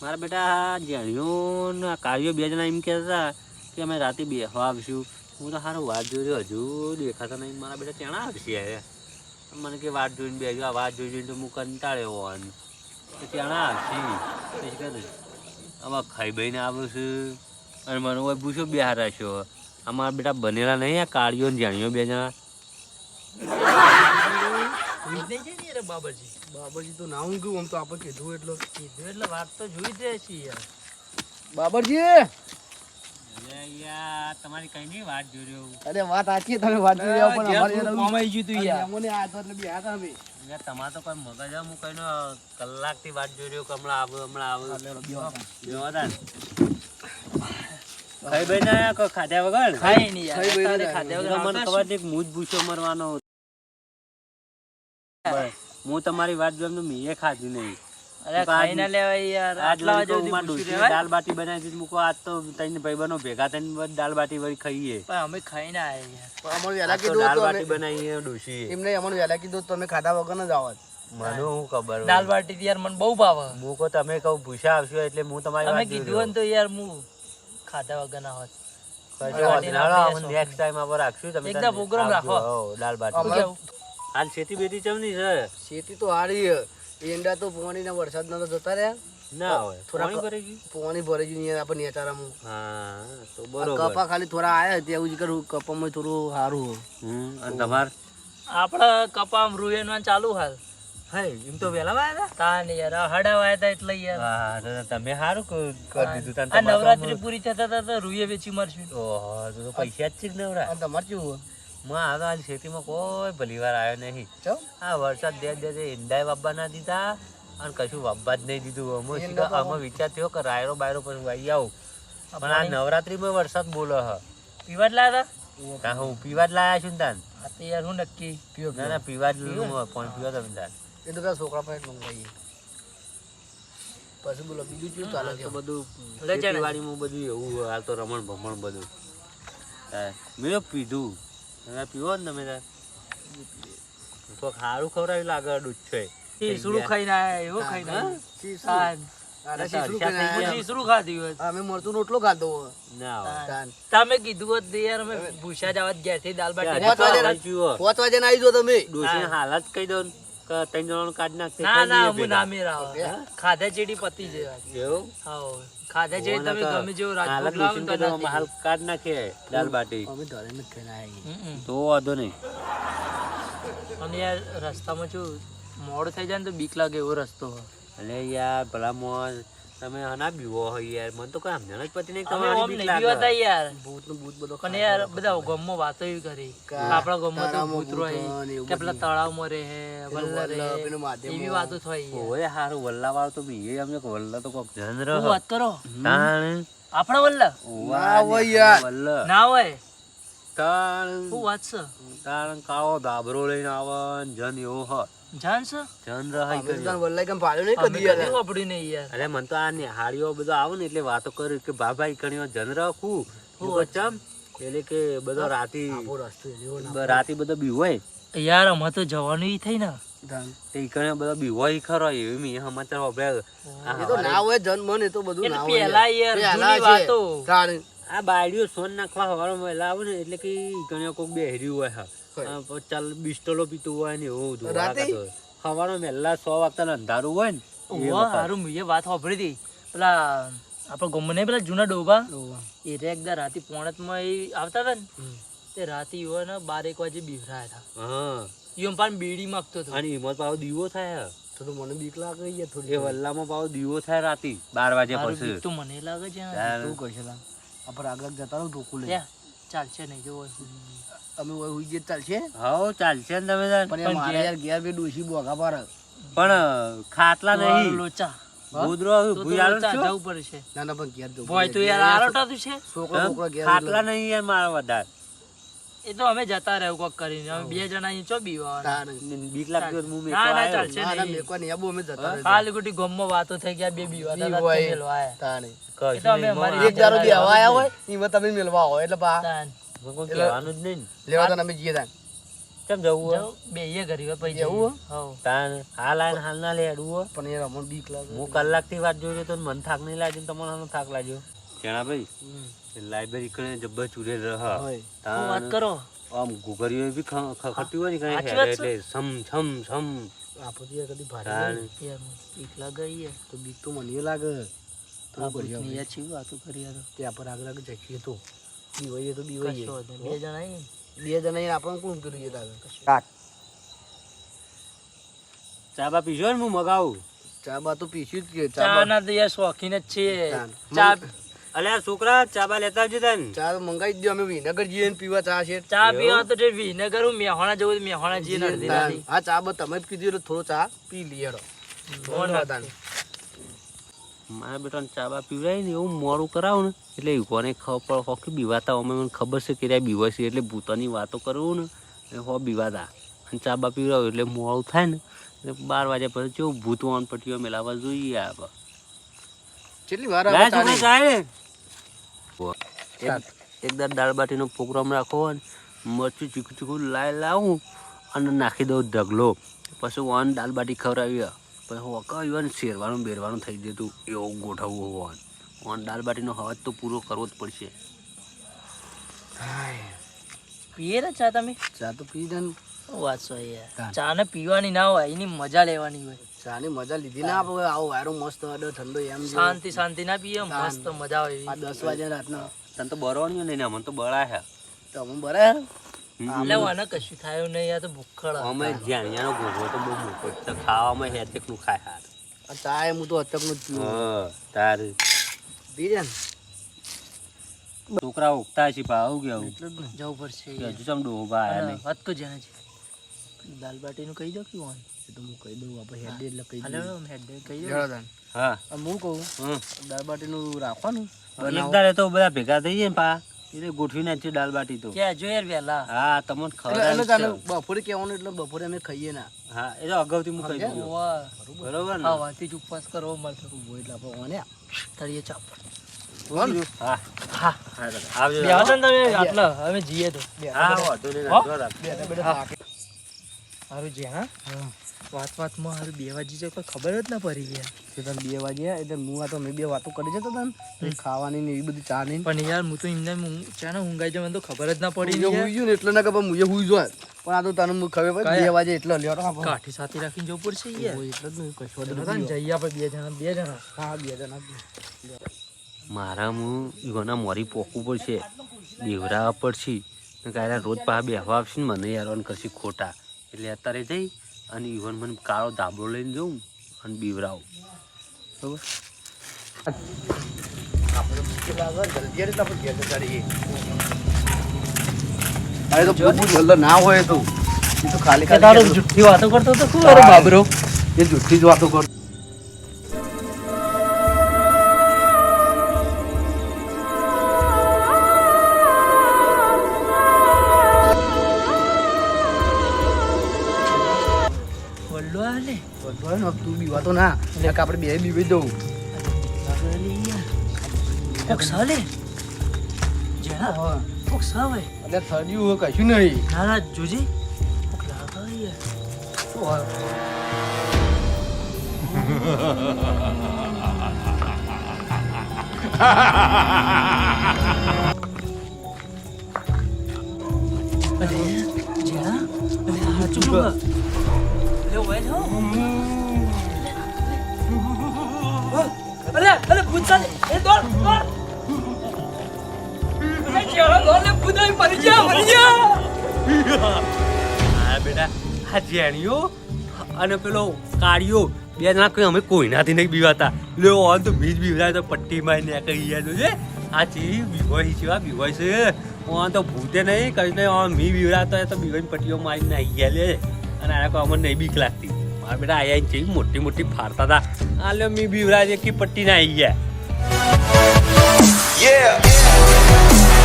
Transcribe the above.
મારા બેટા જાણ્યો કાર્યો બે જણા એમ કહેતા હતા કે અમે રાતે બેસવા આવશું. હું તો સારું વાત જોઈ રહ્યો, હજુ દેખાતા નહીં. મારા બેટા ત્યાં આવશે મને કે વાત જોઈને બેસજો આ વાત જોઈ જોઈને તો હું કંટાળ્યો હોવાનું તો ત્યાં આવશે પછી કહે હવે ખાઈ બહીને આવું છું. અને મને હોય પૂછો બે રાખ્યો અમારા બેટા બનેલા નહીં, આ કાળીઓ ને જાણ્યો બે જણા. બાબરજી બાબાજી. તો ના હું ગયું આમ તો આપણે કીધું એટલો. કીધું એટલે વાત તો જોઈ જ રહે છે યાર. બાબરજી અરે તમારી કઈ નહીં વાત જોઈ રહ્યો અરે વાત સાચી તમે વાત જોઈ રહ્યા પણ અમારે યાર ગયું તું યાર. અમને આ તો એટલે બે હતા યાર તમારે તો કોઈ મગજ જ હું કઈનો કલાકથી વાત જોઈ રહ્યો કે હમણાં આવું હમણાં આવું. ખાઈ બઈ ના કોઈ વગર? ખાઈ નહીં ખાધ્યા ખાઈ વગર મને ખબર છે કે ભૂસો મરવાનો. હું તમારી વાત જોઈને તો મેં ખાધી નહીં અરે ખાઈ ના લેવાય યાર આટલા વાગે હું મારા સુધી પૂછ્યું ડોશીએ રહેવાય? દાલ બાટી બનાવી દીધી મૂકો આજ તો ત્રણ ભાઈબંધો ભેગા થઈને દાલ બાટી વળી ખાઈએ પણ અમે ખાઈ ના આયા યાર પણ અમને આજ વહેલા તો કીધું દાલ બાટી અમે- બનાવીએ એમને અમને વહેલા કીધું તો તમે ખાધા વગર જ આવત મને શું ખબર દાલ બાટી યાર મને બહુ ભાવે હું તમે કહું ભૂસા આવશો એટલે હું તમારી તમે વાત કીધું ને તો યાર હું ખાધા વગર ના હોત નેક્સ્ટ ટાઈમ આપણે રાખશું. તમે આવજો. રાખો. દાલ બાટી. શું? હાલ ખેતી બેતી ચમની છે? ખેતી તો હારી એંડા તો પાણી ના વરસાદ ના તો જતા રહ્યા. ના હોય. પાણી ભરાઈ ગયું? પોણી ભરાઈ ગયું અહીંયા આપણે નેતારામાં. હા તો બરોબર. કપા ખાલી થોડા આયા તે એવું જ કરું કપામાં થોડું સારું હમ, અને તમાર? આપડે કપામ રૂયનવાન ચાલુ હાલ. હા એમ તો વહેલા વાયા તા? ને યાર આ હડા વાયા એટલે યાર. હા તમે સારું કરી દીધું તાન આ નવરાત્રી પૂરી થતા થતા રૂએ વેચી મારશું. ઓહો, તો તો પૈસા જ છે નવરા. તમારે કેવું માં આ તો હાલ ખેતીમાં કોઈ ભલીવાર આવ્યો નહીં. આ વરસાદ દે દે ઈંડાય વાવવા ના દીધા અને કશું વાપવા જ નહીં દીધું. અમે અમે વિચાર થયો કે રાયરો બાયરો પણ વાઈ આવું. પણ આ નવરાત્રીમાં વરસાદ બોલો હ. પીવા જ લાયા હતા? કાં હું પીવા જ લાયા છું તાન. યાર હું નક્કી પીવો ના ના પીવા જ લીધું પણ પીવા તમે તાન. એ તો છોકરા પાસે મંગાવીએ પછી બોલો બીજું શું ચાલે છે? બધું. ખેતીવાડીમાં બધું એવું. હાલ તો રમણ ભમણ બધું. મેં પીધું. તમે પીવો ને તમે તાર. તો સારું ખવડાવી લાગે દૂધ છે. શીસડું ખાઈને ના એવું ખાધો ના. તમે કીધું હોત યાર અમે ભૂસા જવા ઘેરથી દાલ બાટી. પાંચ વાગે ના આવી જો તમે. હાલત હાલ જ કહી દો ત્રણ જણાનું કાર્ડ નાખ ના ના હું. ના મેળાવ ખાધા ચેડી પતી જાય એવું? હાઉ ખાધા ચેડી તમે તો ગમે જેવો રાજકોટ લાવો ને તો હાલ કાર્ડ નાખે દાલ બાટી. અમે ધરેને ન ખાઈને તો વાંધો નહીં. અને યાર રસ્તામાં જો મોડ થઈ જાય ને તો બીક લાગે એવો રસ્તો. એટલે અલે યાર ભલા મોજ. તમે આના બીવો હોય યાર મને તો કામ જણ જ પતિ નહીં તમે ઓમ બીક નહીં લાગે. બીવાતા યાર. ભૂતનું ભૂત બધો પણ યાર બધા ગામમાં વાતો એવી કરી. આપણા ગામમાં તો ભૂત રહે. હોય કે પેલા તળાવમાં રહે વલ્લા રહે એવી વાતો થઈ ઓય હારું વલ્લા વાળો તો બી એ અમને કે વલ્લા તો કોક જન રહો. વાત કરો? તાણ. આપણા વલ્લા? ના હોય યાર. વલ્લા. ના હોય? તાણ. શું વાત છે? તાણ કાળો ધાબરો લઈને આવન ને જન એવો હ જાણ છે? જન રહી અમે તો વલ્લાઈ કેમ પાડ્યો નહીં કદી યાર. કદી નહીં યાર? અરે મને તો આ નિહાળીઓ બધો આવે ને એટલે વાતો કરી કે બાબા ઈકણીઓ જન રાખું હું ચમ એટલે કે બધો રાતી રાતી બધો બીવાય યાર અમે તો જવાનું થઈ ને ઈકણીઓ હોય ખરો એવી મેં સમાચાર. એ તો ના હોય જન મન એ તો બધું ના હોય યાર. વાતો. આ બાયડીઓ સોન નાખવા હવારમાં વહેલા આવે ને એટલે કે ઈકણીઓ કોક બેહર્યું હોય હા. ચાલ બિસ્ટોલો પીતું હોય ને એવું બધું રાતે? વહેલા સો વાગતા અંધારું હોય ને સારું મેં વાત સાંભળી હતી. પેલા આપડે ગમે નહીં પેલા જૂના ડોબા? એ રે એકદા રાતે પોણતમાં એ આવતા હતા ને. તે રાતે એવો ને બાર એક વાગે બીવરાયા હતા. એમ પણ બીડી માંગતો હતો. અને એમાં પાછો દીવો થાય. થોડું મને બીક લાગે યાર એ થોડી વલ્લામાં પાછો દીવો થાય રાતે બાર વાગે પછી. તો મને લાગે છે શું કહે છે આપણે આગળ જતા રહું ઢોકું લઈ યા, ચાલશે નહીં જોવો. અમે ઓય હુઈ ચાલશે? હવ ચાલશે ને તમે પણ મારે યાર ઘેર બે ડોશી બોગા પાડે પણ ખાટલા નહીં. લોચા. ગોદરો તો તો ભૂઈ આલો લોચા છો? જવું પડશે ના ના પણ ઘેર જવું ભોય તો યાર આરોટાતું છે. છોકરો છોકરો ઘેર ખાટલા નહીં યાર મારા વધારે. એ તો અમે જતા રહે કોક કરીને. અમે બે જણા અહીં ચો બીવા. બીક લાગતી તો હું મેકવા ના ના. ચાલશે ના ના નહીં. આબુ અમે જતા રહે ખાલી ખોટી ગામમાં વાતો થઈ ગયા બે બીવા હોય. મેલવા આયા. તાને કશું તો અમે નહીં, એક દારૂ બી હવા આયા હોય એમાં તમે મેલવા હોય એટલે બા. તાન. આમાં કોઈ કહેવાનું જ નહીં ને. લેવા તાન અમે જઈએ તાન કેમ જવું હોય? જાઓ, બેહીએ ઘરે પછી એવું જઈએ. તાન હાલ આઈને હાલ ના લે હેડવું પણ યાર અમને બીક લાગે. હું કલાકથી વાત જોઈ તો મન થાક નહીં લાગ્યો ને હાનો થાક લાગ્યો. જણા ભાઈ લાઇબ્રેરી કણે જબ્બર ચૂરે રહ. હોય. વાત કરો? આમ ગુગરીઓ બી ખ- હોય ને કઈ સાચી હેડે વાત છે. એટલે સમ છમ છમ આપણે કદી ભારે તાન નહીં. યાર બીક લાગે તો બીક તો મને લાગે. કરીએ વાતો ત્યાં પર આગળ આગળ જઈએ તો. બીવાઈએ તો બી હોય બે જણા બે જણા આપણને કોણ કરીએ તારે. ચા બા પીશો ને હું મગાવું? ચા બા તો પીશું જ કે ચા બા. ના તો યાર શોખીન જ છે ચા. અલ્યા છોકરા ચા બા લેતા આવજો તને. ચા તો મંગાવી જ દો અમે વિનગર જઈએ ને પીવા ચા છે. ચા પીવા તો જે વિનગર હું મેહોણા જવું તો મેહોણા જઈએ નડતી હા ચા બા તમે જ કીધું થોડો ચા પી લઈએ. મારા બેટાને ચા બા પીવડાય ને એવું મોડું કરાવું ને. એટલે કોને ખબર હોકી બીવાતા અમે મને ખબર છે કે બીવાય છે એટલે ભૂતાની વાતો કરવું ને એ હો બીવાતા. અને ચા બા પીવડાવું એટલે મોડું થાય ને એટલે બાર વાગ્યા પછી જો ભૂત વાન પટ્ટીઓ મેલાવા જોઈએ આપણે કેટલી વાર એકદમ દાળ બાટીનો પ્રોગ્રામ રાખો અને ને મરચું ચીકું ચીકું લાય લાવું અને નાખી દઉં ઢગલો. પછી વાન દાળ બાટી ખવડાવી પછી હોકાવ્યું ને શેરવાનું બેરવાનું થઈ જતું એવું ગોઠવવું હોવાનું ઓન દાળ બાટીનો હવાજ તો પૂરો કરવો જ પડશે. પીએ ને ચા તમે? ચા તો પી. વાત યાર. ચા ને પીવાની ના હોય એની મજા લેવાની હોય. ચા ની મજા લીધી ના આપણે આવો વાયરો મસ્ત અડો ઠંડો એમ શાંતિ શાંતિ ના પીએ મસ્ત મજા આવે દસ વાગે રાતના. તને તો બરવાની નહીં ને મને તો બળાયા. છે તો અમે બરાબર એટલે આને કશું થાય નહીં યાર તો ભૂખડ અમે જ્યાંનો ગોગો તો બહુ મોટો તો ખાવામાં હેતેકનું ખાય હાર. તારે હું તો અચકનું જ પીવું હા તાર. પી છોકરા ઉગતા છે ભાવ ને. જવું પડશે. હજુ ચમ ડોબા આયા નહીં. વાત તો જેને છે. દાલ બાટીનું કહી દો કે વાન એ તો હું કહી દઉં આપણે હેડે એટલે કહી હાલો દઉં હેડ કહી દઉં. હા. હું કહું દાલ બાટી નું રાખવાનું. એક બનાવો. તો બધા ભેગા થઈ જાય ને પા. એટલે ગોઠવી નાખી દાલ બાટી તો કે જો યાર વહેલા હા તમને એટલે એને ખબર તાને બપોરે કહેવાનું એટલે બપોરે અમે ખાઈએ ના. હા એ તો અગાઉથી હું કહી ગયો. બરોબર ને? ખાવાથી જ ઉપવાસ કરવો મળતો હોય એટલે આપણે ઓને. તળીએ ચાપ? હા. હા. હા આવજો. બે હતા તમે આટલા. અમે જઈએ તો. હા વાંધો નહીં હો? જો રાખ. બેઠા બેઠા થાકે. હા. વાત વાતમાં હારું બે વાજી છે કોઈ ખબર જ ના પડી ગયા તને બે વાગે એટલે હું આ તો મેં બે વાતો કરી જતો તને ખાવાની ને એવી બધી ચા નહીં પણ યાર હું તો એમને ચા ને ઊંઘાઈ જાય મને તો ખબર જ ના પડી હું હુઈ ગયો ને એટલે ના ખબર હું હુઈ જોય પણ આ તો તને હું ખબર પડે બે વાગે એટલે લ્યો કાઠી સાથે રાખીને જવું પડશે યાર. એટલે જ નહીં કશો જઈએ આપણે બે જણા બે જણા. હા બે જણા મારા હું ઈવોના મોરી પોકવું પડશે દેવરા પડશે. કાયરા રોજ પાછા બેહવા આપશે ને મને યાર કશી ખોટા. એટલે અત્યારે જઈ અને ઈવન મને કાળો ધાબળો લઈને જઉં. અને બીવરાવું બરોબર. અરે તો ના હોય તો. એ તો ખાલી ખાલી જુઠ્ઠી વાતો કરતો તો શું અરે બાબરો? એ જુઠ્ઠી જ વાતો કર કે આપણે બે બીવી જવું કોક સાલે જેના કોક સાવે એટલે થર્યું હોય કશું નહીં ના ના જોજે કોક લાગે યાર શું હોય? અરે જેના અરે આ ચૂપ લે વેલ સાલે એ દોડ દોડ. અરે જેના દોડ લે મરી જા મરી જા હા, બેટા, આ જેણીઓ અને પેલો કાળિયો બે જણા કોઈ અમે કોઈનાથી નહીં બીવાતા. લ્યો ઓન તો બીજ બીવરાય તો પટ્ટી મારી ને કહી ગયા છે. આ ચી બીવાય છે બીવાય છે. ઓન તો ભૂતે નહીં કઈ નહીં ઓન મી બીવડાતો એ તો બીવાની પટ્ટીઓ મારી આવી ગયા લે અને આ કોઈ અમને નહીં બીક લાગતી. મારા બેટા આયા જેવી મોટી મોટી ફાડતા હતા આ લ્યો, મી બીવરાજ એકી પટ્ટીના આવી ગયા Yeah.